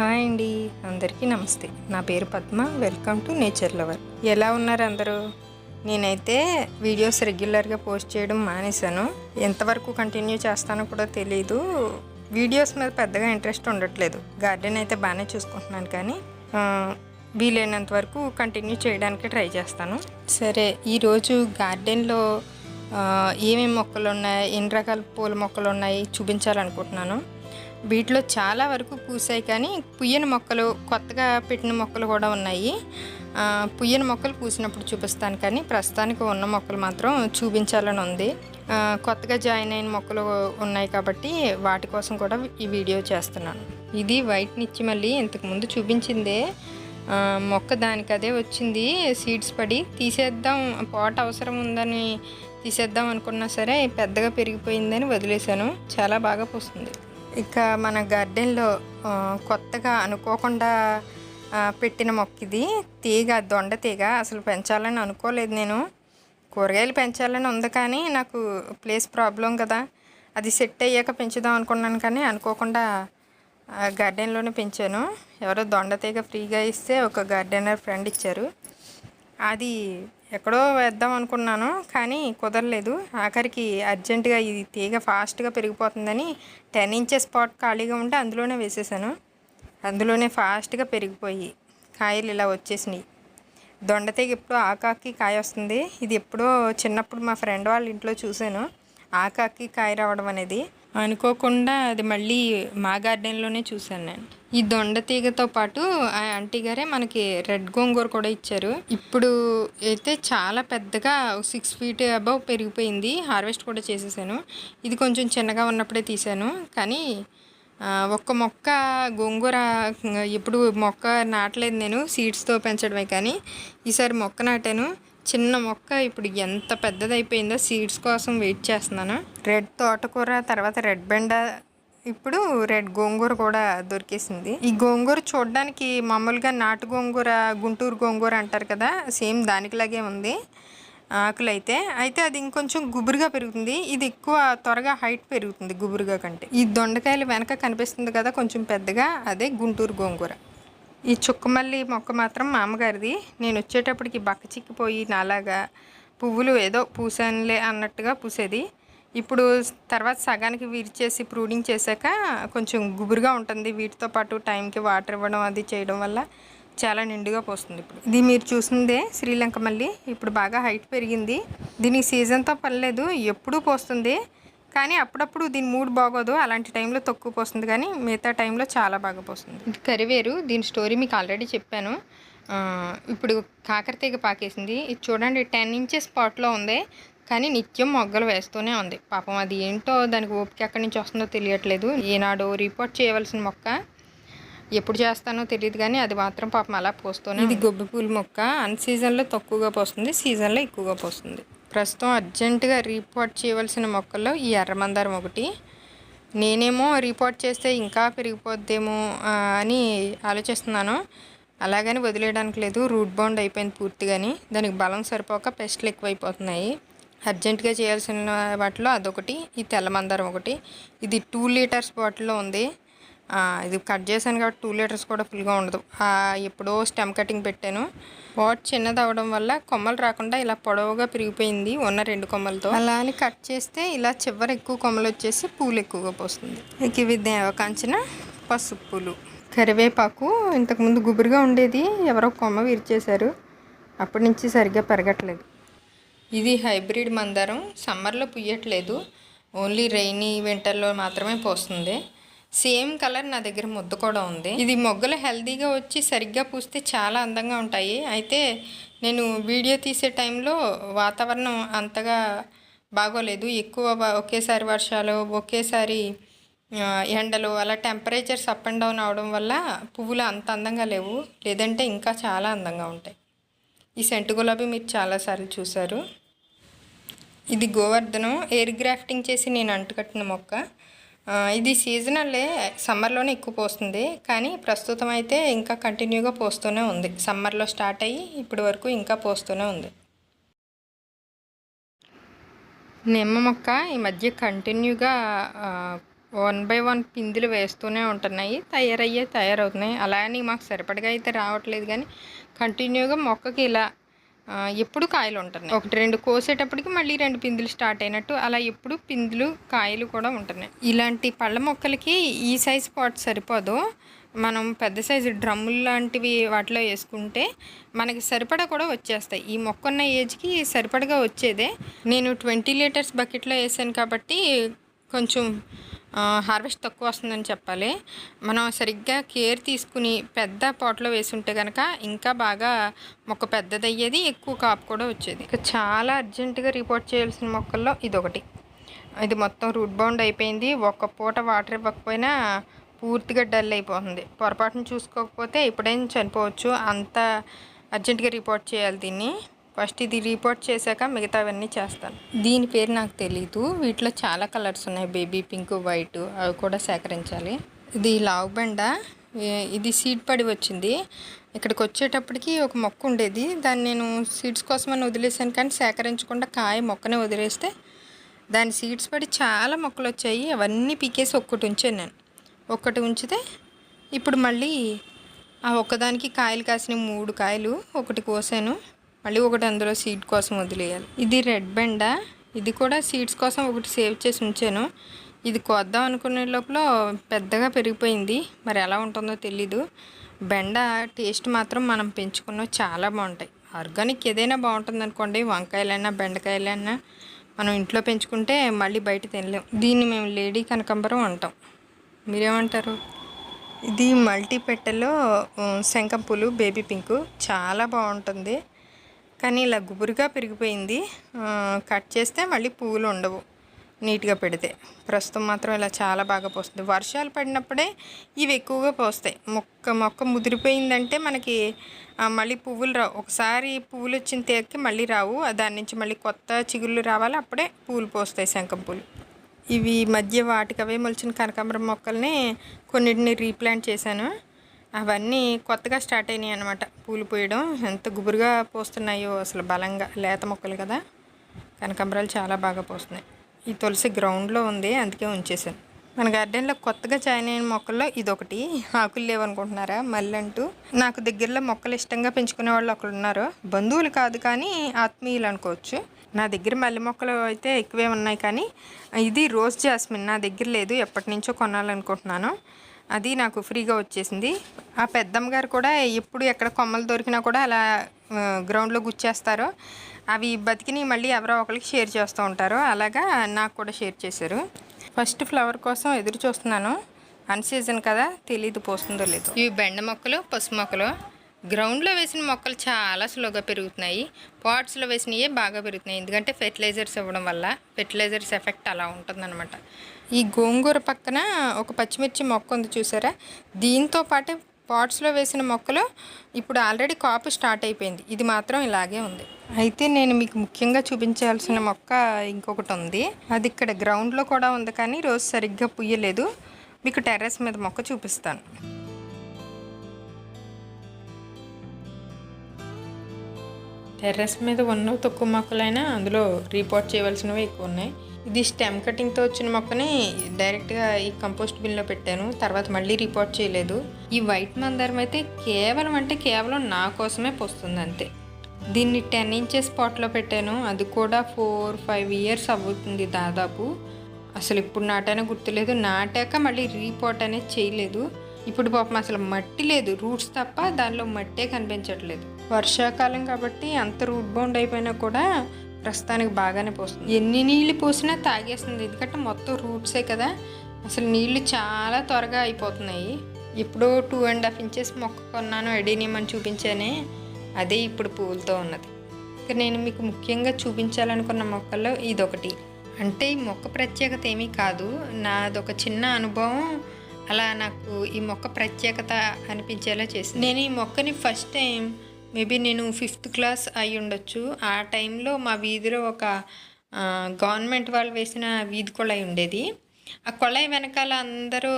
Hi అండి. అందరికీ నమస్తే. నా పేరు Padma. Welcome to nature lover. ఎలా ఉన్నారు అందరూ? నేనైతే వీడియోస్ రెగ్యులర్గా పోస్ట్ చేయడం మానేశాను. ఎంతవరకు కంటిన్యూ చేస్తానో కూడా తెలియదు వీడియోస్ మీద పెద్దగా ఇంట్రెస్ట్ ఉండట్లేదు. గార్డెన్ అయితే బాగానే చూసుకుంటున్నాను కానీ వీలైనంత వరకు కంటిన్యూ చేయడానికి ట్రై చేస్తాను. సరే ఈరోజు గార్డెన్లో ఏమేమి మొక్కలు ఉన్నాయి? ఎన్ని రకాల పూల మొక్కలు ఉన్నాయి? చూపించాలనుకుంటున్నాను. వీటిలో చాలా వరకు పూసాయి కానీ పుయ్యని మొక్కలు కొత్తగా పెట్టిన మొక్కలు కూడా ఉన్నాయి. పుయ్యని మొక్కలు పూసినప్పుడు చూపిస్తాను కానీ ప్రస్తుతానికి ఉన్న మొక్కలు మాత్రం చూపించాలని ఉంది. కొత్తగా జాయిన్ అయిన మొక్కలు ఉన్నాయి కాబట్టి వాటి కోసం కూడా ఈ వీడియో చేస్తున్నాను. ఇది వైట్ నిచ్చి మళ్ళీ ఇంతకుముందు చూపించిందే. మొక్క దానికి అదే వచ్చింది. సీడ్స్ పడి తీసేద్దాం పాట్ అవసరం ఉందని తీసేద్దాం అనుకున్నా సరే పెద్దగా పెరిగిపోయిందని వదిలేశాను. చాలా బాగా పూస్తుంది. ఇక మన గార్డెన్లో కొత్తగా అనుకోకుండా పెట్టిన మొక్క ఇది తీగ దొండ తీగ అసలు పెంచాలని అనుకోలేదు నేను. కూరగాయలు పెంచాలని ఉంది కానీ నాకు ప్లేస్ ప్రాబ్లం కదా. అది సెట్ అయ్యాక పెంచుదాం అనుకున్నాను కానీ అనుకోకుండా గార్డెన్లోనే పెంచాను. ఎవరో దొండ తీగ ఫ్రీగా ఇస్తే ఒక గార్డెనర్ ఫ్రెండ్ ఇచ్చారు. అది ఎక్కడో వేద్దాం అనుకున్నాను కానీ కుదరలేదు. ఆఖరికి అర్జెంటుగా ఇది తీగ ఫాస్ట్గా పెరిగిపోతుందని టెన్ ఇంచెస్ స్పాట్ ఖాళీగా ఉంటే అందులోనే వేసేసాను. అందులోనే ఫాస్ట్గా పెరిగిపోయి కాయలు ఇలా వచ్చేసినాయి. దొండ తీగ ఎప్పుడో ఆకాకి కాయ వస్తుంది. ఇది ఎప్పుడో చిన్నప్పుడు మా ఫ్రెండ్ వాళ్ళ ఇంట్లో చూశాను. ఆకాకి కాయ రావడం అనేది అనుకోకుండా అది మళ్ళీ మా గార్డెన్లోనే చూశాను నేను. ఈ దొండ తీగతో పాటు ఆ ఆంటీ గారే మనకి రెడ్ గోంగూర కూడా ఇచ్చారు. ఇప్పుడు అయితే చాలా పెద్దగా సిక్స్ ఫీట్ అబవ్ పెరిగిపోయింది. హార్వెస్ట్ కూడా చేసేసాను. ఇది కొంచెం చిన్నగా ఉన్నప్పుడే తీశాను. కానీ ఒక్క మొక్క గోంగూర ఎప్పుడు మొక్క నాటలేదు నేను సీడ్స్తో పెంచడమే కానీ ఈసారి మొక్క నాటాను. చిన్న మొక్క ఇప్పుడు ఎంత పెద్దదైపోయిందో సీడ్స్ కోసం వెయిట్ చేస్తున్నాను. రెడ్ తోటకూర తర్వాత రెడ్ బెండ ఇప్పుడు రెడ్ గోంగూర కూడా దొరికేసింది. ఈ గోంగూర చూడడానికి మామూలుగా నాటు గోంగూర గుంటూరు గోంగూర అంటారు కదా సేమ్ దానికిలాగే ఉంది ఆకులు అయితే అయితే అది ఇంకొంచెం గుబురుగా పెరుగుతుంది. ఇది ఎక్కువ త్వరగా హైట్ పెరుగుతుంది గుబురుగా కంటే. ఈ దొండకాయలు వెనక కనిపిస్తుంది కదా కొంచెం పెద్దగా అదే గుంటూరు గోంగూర. ఈ చుక్కమల్లి మొక్క మాత్రం మామగారిది. నేను వచ్చేటప్పటికి బక్క చిక్కిపోయి నాలాగా పువ్వులు ఏదో పూసానులే అన్నట్టుగా పూసేది. ఇప్పుడు తర్వాత సగానికి విరిచేసి ప్రూడింగ్ చేశాక కొంచెం గుబురుగా ఉంటుంది. వీటితో పాటు టైంకి వాటర్ ఇవ్వడం అది చేయడం వల్ల చాలా నిండుగా పోస్తుంది ఇప్పుడు. ఇది మీరు చూసిందే శ్రీలంక మళ్ళీ ఇప్పుడు బాగా హైట్ పెరిగింది. దీనికి సీజన్తో పర్లేదు ఎప్పుడూ పోస్తుంది. కానీ అప్పుడప్పుడు దీని మూడ్ బాగోదు. అలాంటి టైంలో తక్కువ పోస్తుంది. కానీ మిగతా టైంలో చాలా బాగా పోస్తుంది. ఇది కరివేరు. దీని స్టోరీ మీకు ఆల్రెడీ చెప్పాను. ఇప్పుడు కాకరతీగ పాకేసింది. ఇది చూడండి టెన్ ఇంచెస్ స్పాట్లో ఉంది. కానీ నిత్యం మొగ్గలు వేస్తూనే ఉంది. పాపం అది ఏంటో దానికి ఓపిక ఎక్కడి నుంచి వస్తుందో తెలియట్లేదు. ఈనాడు రిపోర్ట్ చేయవలసిన మొక్క ఎప్పుడు చేస్తానో తెలియదు కానీ అది మాత్రం పాపం అలా పోస్తూనే ఇది గొబ్బి పూల మొక్క. అన్ సీజన్లో తక్కువగా పోస్తుంది. సీజన్లో ఎక్కువగా పోస్తుంది. ప్రస్తుతం అర్జెంటుగా రిపోర్ట్ చేయవలసిన మొక్కల్లో ఈ ఎర్రమందారం ఒకటి. నేనేమో రిపోర్ట్ చేస్తే ఇంకా పెరిగిపోద్దేమో అని ఆలోచిస్తున్నాను. అలాగని వదిలేయడానికి లేదు రూట్ బౌండ్ అయిపోయింది పూర్తిగాని. దానికి బలం సరిపోక పెస్ట్లు ఎక్కువైపోతున్నాయి. అర్జెంటుగా చేయాల్సిన వాటిలో అదొకటి ఈ తెల్ల మందారం ఒకటి. ఇది టూ లీటర్స్ బాటిల్లో ఉంది. ఇది కట్ చేశాను కాబట్టి టూ లీటర్స్ కూడా ఫుల్గా ఉండదు. ఎప్పుడో స్టెమ్ కటింగ్ పెట్టాను. పాట్ చిన్నది అవడం వల్ల కొమ్మలు రాకుండా ఇలా పొడవుగా పెరిగిపోయింది ఉన్న రెండు కొమ్మలతో. అలా అని కట్ చేస్తే ఇలా చివర ఎక్కువ కొమ్మలు వచ్చేసి పూలు ఎక్కువగా పోస్తుంది. ఇక ఇవి దేవకాంచిన పసుపు పూలు. కరివేపాకు ఇంతకుముందు గుబురుగా ఉండేది ఎవరో కొమ్మ విరిచేశారు. అప్పటి నుంచి సరిగ్గా పెరగట్లేదు. ఇది హైబ్రిడ్ మందారం. సమ్మర్లో పుయ్యట్లేదు. ఓన్లీ రైనీ వింటర్లో మాత్రమే పోస్తుంది. సేమ్ కలర్ నా దగ్గర ముద్ద కూడా ఉంది. ఇది మొగ్గలు హెల్దీగా వచ్చి సరిగ్గా పూస్తే చాలా అందంగా ఉంటాయి. అయితే నేను వీడియో తీసే టైంలో వాతావరణం అంతగా బాగోలేదు. ఎక్కువ ఒకేసారి వర్షాలు ఒకేసారి ఎండలు అలా టెంపరేచర్స్ అప్ అండ్ డౌన్ అవడం వల్ల పువ్వులు అంత అందంగా లేవు. లేదంటే ఇంకా చాలా అందంగా ఉంటాయి. ఈ సెంటు గులాబీ మీరు చాలాసార్లు చూసారు. ఇది గోవర్ధనం. ఎయిర్ గ్రాఫ్టింగ్ చేసి నేను అంటుకట్టిన మొక్క. ఇది సీజనల్లే సమ్మర్లోనే ఎక్కువ పోస్తుంది. కానీ ప్రస్తుతం అయితే ఇంకా కంటిన్యూగా పోస్తూనే ఉంది. సమ్మర్లో స్టార్ట్ అయ్యి ఇప్పటి వరకు ఇంకా పోస్తూనే ఉంది. నిమ్మ మొక్క ఈ మధ్య కంటిన్యూగా వన్ బై వన్ పిందులు వేస్తూనే ఉంటున్నాయి. తయారయ్యే తయారవుతున్నాయి. అలా అని మాకు సరిపడగా అయితే రావట్లేదు. కానీ కంటిన్యూగా మొక్కకి ఇలా ఎప్పుడు కాయలు ఉంటున్నాయి. ఒకటి రెండు కోసేటప్పటికి మళ్ళీ రెండు పిందులు స్టార్ట్ అయినట్టు అలా ఎప్పుడు పిందులు కాయలు కూడా ఉంటున్నాయి. ఇలాంటి పళ్ళ మొక్కలకి ఈ సైజ్ పాట్ సరిపోదు. మనం పెద్ద సైజు డ్రమ్ములు లాంటివి వాటిలో వేసుకుంటే మనకి సరిపడా కూడా వచ్చేస్తాయి. ఈ మొక్క ఉన్న ఏజ్కి సరిపడగా వచ్చేదే. నేను ట్వంటీ లీటర్స్ బకెట్లో వేసాను కాబట్టి కొంచెం హార్వెస్ట్ తక్కువ వస్తుందని చెప్పాలి. మనం సరిగ్గా కేర్ తీసుకుని పెద్ద పాట్లో వేసుంటే కనుక ఇంకా బాగా మొక్క పెద్దదయ్యేది ఎక్కువ కాపు కూడా వచ్చేది. ఇక చాలా అర్జెంటుగా రిపోర్ట్ చేయాల్సిన మొక్కల్లో ఇదొకటి. ఇది మొత్తం రూట్ బౌండ్ అయిపోయింది. ఒక్క పూట వాటర్ ఇవ్వకపోయినా పూర్తిగా డల్ అయిపోతుంది. పొరపాటును చూసుకోకపోతే ఇప్పుడేం చనిపోవచ్చు. అంత అర్జెంటుగా రిపోర్ట్ చేయాలి దీన్ని. ఫస్ట్ ఇది రిపోర్ట్ చేశాక మిగతావన్నీ చేస్తాను. దీని పేరు నాకు తెలీదు. వీటిలో చాలా కలర్స్ ఉన్నాయి. బేబీ పింక్ వైట్ అవి కూడా సేకరించాలి. ఇది లావు బెండ? ఇది సీడ్ పడి వచ్చింది. ఇక్కడికి వచ్చేటప్పటికి ఒక మొక్క ఉండేది. దాన్ని నేను సీడ్స్ కోసమని వదిలేసాను కానీ సేకరించకుండా కాయ మొక్కనే వదిలేస్తే దాని సీడ్స్ పడి చాలా మొక్కలు వచ్చాయి. అవన్నీ పీకేసి ఒక్కటి ఉంచాను నేను. ఒక్కటి ఉంచితే ఇప్పుడు మళ్ళీ ఆ ఒక్కదానికి కాయలు కాసిన మూడు కాయలు ఒకటి కోసాను. మళ్ళీ ఒకటి అందులో సీడ్ కోసం వదిలేయాలి. ఇది రెడ్ బెండ ఇది కూడా సీడ్స్ కోసం ఒకటి సేవ్ చేసి ఉంచాను. ఇది కొద్దాం అనుకునే లోపల పెద్దగా పెరిగిపోయింది. మరి ఎలా ఉంటుందో తెలీదు. బెండ టేస్ట్ మాత్రం మనం పెంచుకున్నవి చాలా బాగుంటాయి. ఆర్గానిక్ ఏదైనా బాగుంటుంది అనుకోండి వంకాయలైనా బెండకాయలైనా మనం ఇంట్లో పెంచుకుంటే మళ్ళీ బయట తినలేం. దీన్ని మేము లేడీ కనకంబరం అంటాం. మీరేమంటారు? ఇది మల్టీ పెట్టెలో ఉమ్, శంఖం పూలు బేబీ పింక్. చాలా బాగుంటుంది. కానీ ఇలా గుబురుగా పెరిగిపోయింది. కట్ చేస్తే మళ్ళీ పువ్వులు ఉండవు నీట్గా పెడితే. ప్రస్తుతం మాత్రం ఇలా చాలా బాగా పోస్తుంది. వర్షాలు పడినప్పుడే ఇవి ఎక్కువగా పోస్తాయి. మొక్క మొక్క ముదిరిపోయిందంటే మనకి మళ్ళీ పువ్వులు రావు. ఒకసారి పువ్వులు వచ్చిన తేక్కి మళ్ళీ రావు. దాని నుంచి మళ్ళీ కొత్త చిగుళ్ళు రావాలి. అప్పుడే పువ్వులు పోస్తాయి శంఖం పూలు. ఇవి మధ్య వాటికవే మొలిచిన కనకాంబరం మొక్కల్ని కొన్నిటిని రీప్లాంట్ చేశాను. అవన్నీ కొత్తగా స్టార్ట్ అయినాయి అనమాట పూలు పూయడం ఎంత గుబురుగా పోస్తున్నాయో అసలు బలంగా లేత మొక్కలు కదా. కనకాంబరాలు చాలా బాగా పోస్తున్నాయి. ఈ తులసి గ్రౌండ్లో ఉంది అందుకే ఉంచేసాను మన గార్డెన్లో కొత్తగా జాయిన్ అయిన మొక్కల్లో ఇదొకటి. ఆకులు లేవనుకుంటున్నారా? మళ్ళీ అంటూ నాకు దగ్గరలో మొక్కలు ఇష్టంగా పెంచుకునే వాళ్ళు ఒకరు ఉన్నారు. బంధువులు కాదు కానీ ఆత్మీయులు అనుకోవచ్చు. నా దగ్గర మల్లె మొక్కలు అయితే ఎక్కువే ఉన్నాయి కానీ ఇది రోజ్ జాస్మిన్. నా దగ్గర లేదు ఎప్పటి నుంచో కొనాలనుకుంటున్నాను. అది నాకు ఫ్రీగా వచ్చేసింది. ఆ పెద్దమ్మగారు కూడా ఎప్పుడు ఎక్కడ కొమ్మలు దొరికినా కూడా అలా గ్రౌండ్లో గుచ్చేస్తారు అవి బతికిని మళ్ళీ ఎవరో ఒకరికి షేర్ చేస్తూ ఉంటారు అలాగా నాకు కూడా షేర్ చేశారు. ఫస్ట్ ఫ్లవర్ కోసం ఎదురు చూస్తున్నాను. అన్ సీజన్ కదా తెలీదు పోస్తుందో లేదో. ఇవి బెండ మొక్కలు పసుపు మొక్కలు. గ్రౌండ్లో వేసిన మొక్కలు చాలా స్లోగా పెరుగుతున్నాయి. పాట్స్లో వేసినవి బాగా పెరుగుతున్నాయి. ఎందుకంటే ఫెర్టిలైజర్స్ ఇవ్వడం వల్ల ఫెర్టిలైజర్స్ ఎఫెక్ట్ అలా ఉంటుందన్నమాట. ఈ గోంగూర పక్కన ఒక పచ్చిమిర్చి మొక్క ఉంది చూసారా? దీంతో పాటు పాట్స్లో వేసిన మొక్కలు ఇప్పుడు ఆల్రెడీ కాపు స్టార్ట్ అయిపోయింది. ఇది మాత్రం ఇలాగే ఉంది. అయితే నేను మీకు ముఖ్యంగా చూపించాల్సిన మొక్క ఇంకొకటి ఉంది. అది ఇక్కడ గ్రౌండ్లో కూడా ఉంది కానీ రోజు సరిగ్గా పుయ్యలేదు మీకు టెర్రస్ మీద మొక్క చూపిస్తాను. టెర్రస్ మీద ఉన్న తక్కువ మొక్కలైనా అందులో రిపోర్ట్ చేయవలసినవి ఎక్కువ ఉన్నాయి. ఇది స్టెమ్ కటింగ్తో వచ్చిన మొక్కని డైరెక్ట్గా ఈ కంపోస్ట్ బిన్లో పెట్టాను. తర్వాత మళ్ళీ రిపోర్ట్ చేయలేదు. ఈ వైట్ మందారం అయితే కేవలం అంటే కేవలం నా కోసమే పోస్తుంది అంతే. దీన్ని టెన్ ఇంచెస్ పాట్లో పెట్టాను. అది కూడా ఫోర్ ఫైవ్ ఇయర్స్ అవుతుంది దాదాపు. అసలు ఇప్పుడు నాటానే గుర్తులేదు. నాటాక మళ్ళీ రీపోర్ట్ అనేది చేయలేదు. ఇప్పుడు పాపం అసలు మట్టి లేదు. రూట్స్ తప్ప దానిలో మట్టే కనిపించట్లేదు. వర్షాకాలం కాబట్టి అంత రూట్ బౌండ్ అయిపోయినా కూడా ప్రస్తుతానికి బాగానే పోస్తుంది. ఎన్ని నీళ్ళు పోసినా తాగేస్తుంది. ఎందుకంటే మొత్తం రూట్సే కదా. అసలు నీళ్ళు చాలా త్వరగా అయిపోతున్నాయి. ఎప్పుడో టూ అండ్ హాఫ్ ఇంచెస్ మొక్క కొన్నాను ఎడీనియం అని చూపించానే. అదే ఇప్పుడు పూలతో ఉన్నది. ఇక నేను మీకు ముఖ్యంగా చూపించాలనుకున్న మొక్కల్లో ఇదొకటి. అంటే ఈ మొక్క ప్రత్యేకత ఏమీ కాదు. నాదొక చిన్న అనుభవం. అలా నాకు ఈ మొక్క ప్రత్యేకత అనిపించేలా చేసింది. నేను ఈ మొక్కని ఫస్ట్ టైం మేబీ నేను ఫిఫ్త్ క్లాస్ అయి ఉండొచ్చు. ఆ టైంలో మా వీధిలో ఒక గవర్నమెంట్ వాళ్ళు వేసిన వీధి కొళాయి ఉండేది. ఆ కొళాయి వెనకాల అందరూ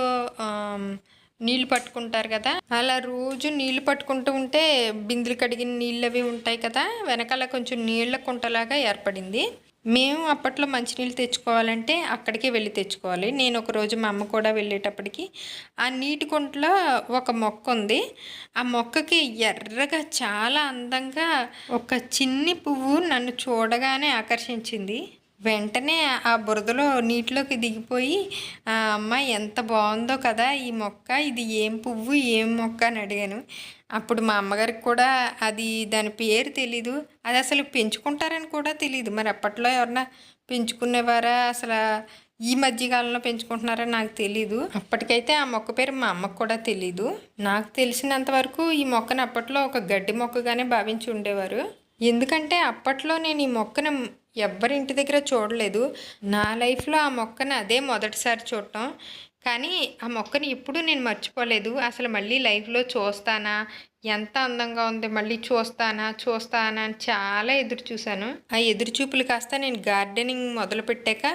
నీళ్ళు పట్టుకుంటారు కదా. అలా రోజు నీళ్ళు పట్టుకుంటూ ఉంటే బిందులు కడిగిన నీళ్ళు అవి ఉంటాయి కదా. వెనకాల కొంచెం నీళ్ళ కుంటలాగా ఏర్పడింది. మేము అప్పట్లో మంచినీళ్ళు తెచ్చుకోవాలంటే అక్కడికే వెళ్ళి తెచ్చుకోవాలి. నేను ఒక రోజు మా అమ్మ కూడా వెళ్ళేటప్పటికి ఆ నీటి కుంటలో ఒక మొక్క ఉంది. ఆ మొక్కకి ఎర్రగా చాలా అందంగా ఒక చిన్ని పువ్వు నన్ను చూడగానే ఆకర్షించింది. వెంటనే ఆ బురదలో నీటిలోకి దిగిపోయి "ఆ, అమ్మ ఎంత బాగుందో కదా ఈ మొక్క. ఇది ఏం పువ్వు ఏం మొక్క? అని అడిగాను. అప్పుడు మా అమ్మగారికి కూడా అది దాని పేరు తెలీదు. అది అసలు పెంచుకుంటారని కూడా తెలియదు మరి అప్పట్లో ఎవరన్నా పెంచుకునేవారా? అసలు ఈ మధ్య కాలంలో పెంచుకుంటున్నారని నాకు తెలీదు. అప్పటికైతే ఆ మొక్క పేరు మా అమ్మకు కూడా తెలీదు. నాకు తెలిసినంత వరకు ఈ మొక్కను అప్పట్లో ఒక గడ్డి మొక్కగానే భావించి ఉండేవారు. ఎందుకంటే అప్పట్లో నేను ఈ మొక్కను ఎవ్వరి ఇంటి దగ్గర చూడలేదు. నా లైఫ్లో ఆ మొక్కను అదే మొదటిసారి చూడటం. కానీ ఆ మొక్కని ఎప్పుడూ నేను మర్చిపోలేదు. అసలు మళ్ళీ లైఫ్లో చూస్తానా? ఎంత అందంగా ఉంది మళ్ళీ చూస్తానా చూస్తానా అని చాలా ఎదురు చూశాను. ఆ ఎదురు చూపులు కాస్త నేను గార్డెనింగ్ మొదలు పెట్టాక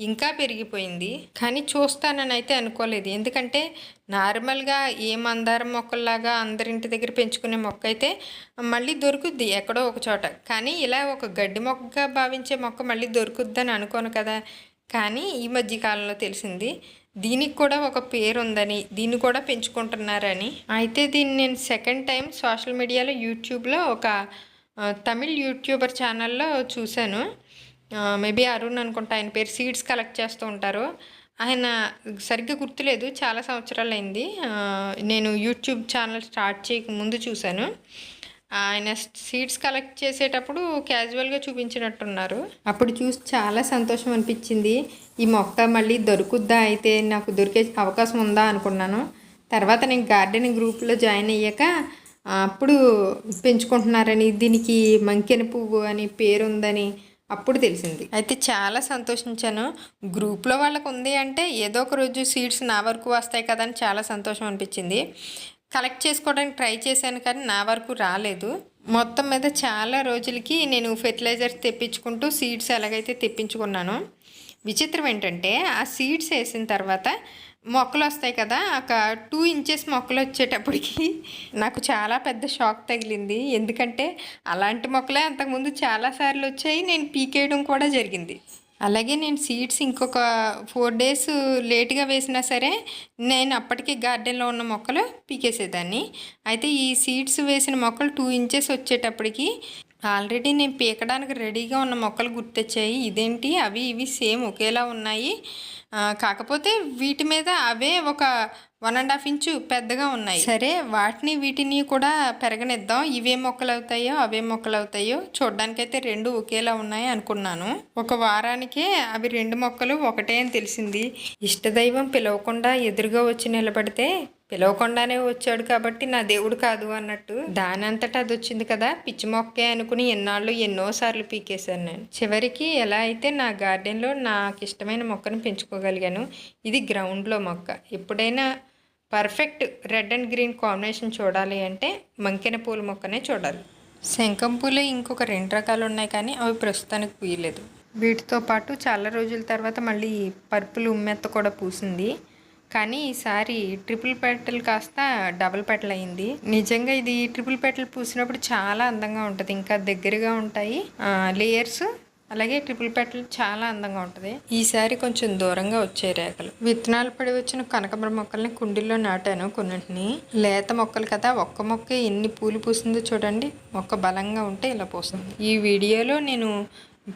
ఇంకా పెరిగిపోయింది. కానీ చూస్తానని అయితే అనుకోలేదు. ఎందుకంటే నార్మల్గా ఏ మందారం మొక్కల్లాగా అందరింటి దగ్గర పెంచుకునే మొక్క అయితే మళ్ళీ దొరుకుద్ది ఎక్కడో ఒక చోట. కానీ ఇలా ఒక గడ్డి మొక్కగా భావించే మొక్క మళ్ళీ దొరుకుద్దని అనుకోను కదా. కానీ ఈ మధ్య కాలంలో తెలిసింది దీనికి కూడా ఒక పేరు ఉందని దీన్ని కూడా పెంచుకుంటున్నారని. అయితే దీన్ని నేను సెకండ్ టైం సోషల్ మీడియాలో యూట్యూబ్లో ఒక తమిళ్ యూట్యూబర్ ఛానల్లో చూశాను. మేబీ అరుణ్ అనుకుంటా ఆయన పేరు సీడ్స్ కలెక్ట్ చేస్తూ ఉంటారు. ఆయన సరిగ్గా గుర్తులేదు చాలా సంవత్సరాలు అయింది నేను యూట్యూబ్ ఛానల్ స్టార్ట్ చేయక ముందు చూశాను. ఆయన సీడ్స్ కలెక్ట్ చేసేటప్పుడు క్యాజువల్గా చూపించినట్టున్నారు. అప్పుడు చూసి చాలా సంతోషం అనిపించింది. ఈ మొక్క మళ్ళీ దొరుకుద్దా అయితే నాకు దొరికే అవకాశం ఉందా అనుకున్నాను. తర్వాత నేను గార్డెనింగ్ గ్రూప్లో జాయిన్ అయ్యాక అప్పుడు పెంచుకుంటున్నారని దీనికి మంకెన పువ్వు అని పేరు ఉందని అప్పుడు తెలిసింది. అయితే చాలా సంతోషించాను. గ్రూప్లో వాళ్ళకు ఉంది అంటే ఏదో ఒక రోజు సీడ్స్ నా వరకు వస్తాయి కదా అని చాలా సంతోషం అనిపించింది. కలెక్ట్ చేసుకోవడానికి ట్రై చేశాను కానీ నా వరకు రాలేదు. మొత్తం మీద చాలా రోజులకి నేను ఫెర్టిలైజర్స్ తెప్పించుకుంటూ సీడ్స్ ఎలాగైతే తెప్పించుకున్నాను విచిత్రం ఏంటంటే ఆ సీడ్స్ వేసిన తర్వాత మొక్కలు వస్తాయి కదా ఒక టూ ఇంచెస్ మొక్కలు వచ్చేటప్పటికి నాకు చాలా పెద్ద షాక్ తగిలింది. ఎందుకంటే అలాంటి మొక్కలే అంతకుముందు చాలాసార్లు వచ్చాయి నేను పీకేయడం కూడా జరిగింది. అలాగే నేను సీడ్స్ ఇంకొక ఫోర్ డేస్ లేట్గా వేసినా సరే నేను అప్పటికి గార్డెన్లో ఉన్న మొక్కలు పీకేసేదాన్ని. అయితే ఈ సీడ్స్ వేసిన మొక్కలు టూ ఇంచెస్ వచ్చేటప్పటికి ఆల్రెడీ నేను పీకడానికి రెడీగా ఉన్న మొక్కలు గుర్తొచ్చాయి. ఇదేంటి? అవి ఇవి సేమ్ ఒకేలా ఉన్నాయి. కాకపోతే వీటి మీద అవే ఒక వన్ అండ్ హాఫ్ ఇంచు పెద్దగా ఉన్నాయి. సరే వాటిని వీటిని కూడా పెరగనిద్దాం. ఇవే మొక్కలు అవుతాయో అవే మొక్కలు అవుతాయో చూడ్డానికైతే రెండు ఒకేలా ఉన్నాయి అనుకున్నాను. ఒక వారానికే అవి రెండు మొక్కలు ఒకటే అని తెలిసింది. ఇష్టదైవం పిలవకుండా ఎదురుగా వచ్చి నిలబడితే పిలవకుండానే వచ్చాడు కాబట్టి నా దేవుడు కాదు అన్నట్టు. దాని అంతటా అది వచ్చింది కదా పిచ్చి మొక్కే అనుకుని ఎన్నాళ్ళు ఎన్నోసార్లు పీకేశాను నేను. చివరికి ఎలా అయితే నా గార్డెన్లో నాకు ఇష్టమైన మొక్కను పెంచుకోగలిగాను ఇది గ్రౌండ్లో మొక్క. ఎప్పుడైనా perfect red and green combination చూడాలి అంటే మంకెన పూల మొక్కనే చూడాలి. శంఖం పూలు ఇంకొక రెండు రకాలు ఉన్నాయి కానీ అవి ప్రస్తుతానికి పూయలేదు. వీటితో పాటు చాలా రోజుల తర్వాత మళ్ళీ పర్పుల్ ఉమ్మెత్త కూడా పూసింది. కానీ ఈసారి ట్రిపుల్ పెటల్ కాస్త డబుల్ పెటల్ అయింది. నిజంగా ఇది ట్రిపుల్ పెటల్ పూసినప్పుడు చాలా అందంగా ఉంటుంది. ఇంకా దగ్గరగా ఉంటాయి లేయర్స్ అలాగే ట్రిపుల్ పెటల్ చాలా అందంగా ఉంటుంది. ఈసారి కొంచెం దూరంగా వచ్చే రేఖలు. విత్తనాలు పడి వచ్చిన కనకమర మొక్కల్ని కుండీల్లో నాటాను కొన్నింటిని. లేత మొక్కలు కదా ఒక్క మొక్క ఎన్ని పూలు పూసిందో చూడండి. మొక్క బలంగా ఉంటే ఇలా పూస్తుంది. ఈ వీడియోలో నేను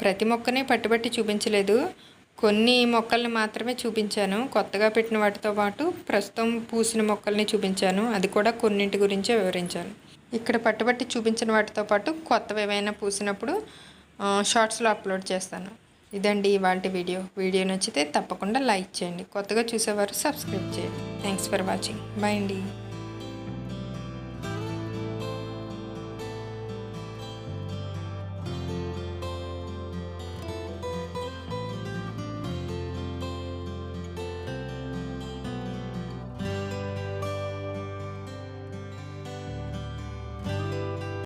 ప్రతి మొక్కని పట్టుబట్టి చూపించలేదు. కొన్ని మొక్కల్ని మాత్రమే చూపించాను. కొత్తగా పెట్టిన వాటితో పాటు ప్రస్తుతం పూసిన మొక్కల్ని చూపించాను. అది కూడా కొన్నింటి గురించే వివరించాను. ఇక్కడ పట్టుబట్టి చూపించిన వాటితో పాటు కొత్తవి ఏమైనా పూసినప్పుడు షార్ట్స్లో అప్లోడ్ చేస్తాను. ఇదండి ఇవాళ వీడియో. వీడియో నచ్చితే తప్పకుండా లైక్ చేయండి. కొత్తగా చూసేవారు సబ్స్క్రైబ్ చేయండి. థ్యాంక్స్ ఫర్ వాచింగ్ బాయ్ అండి.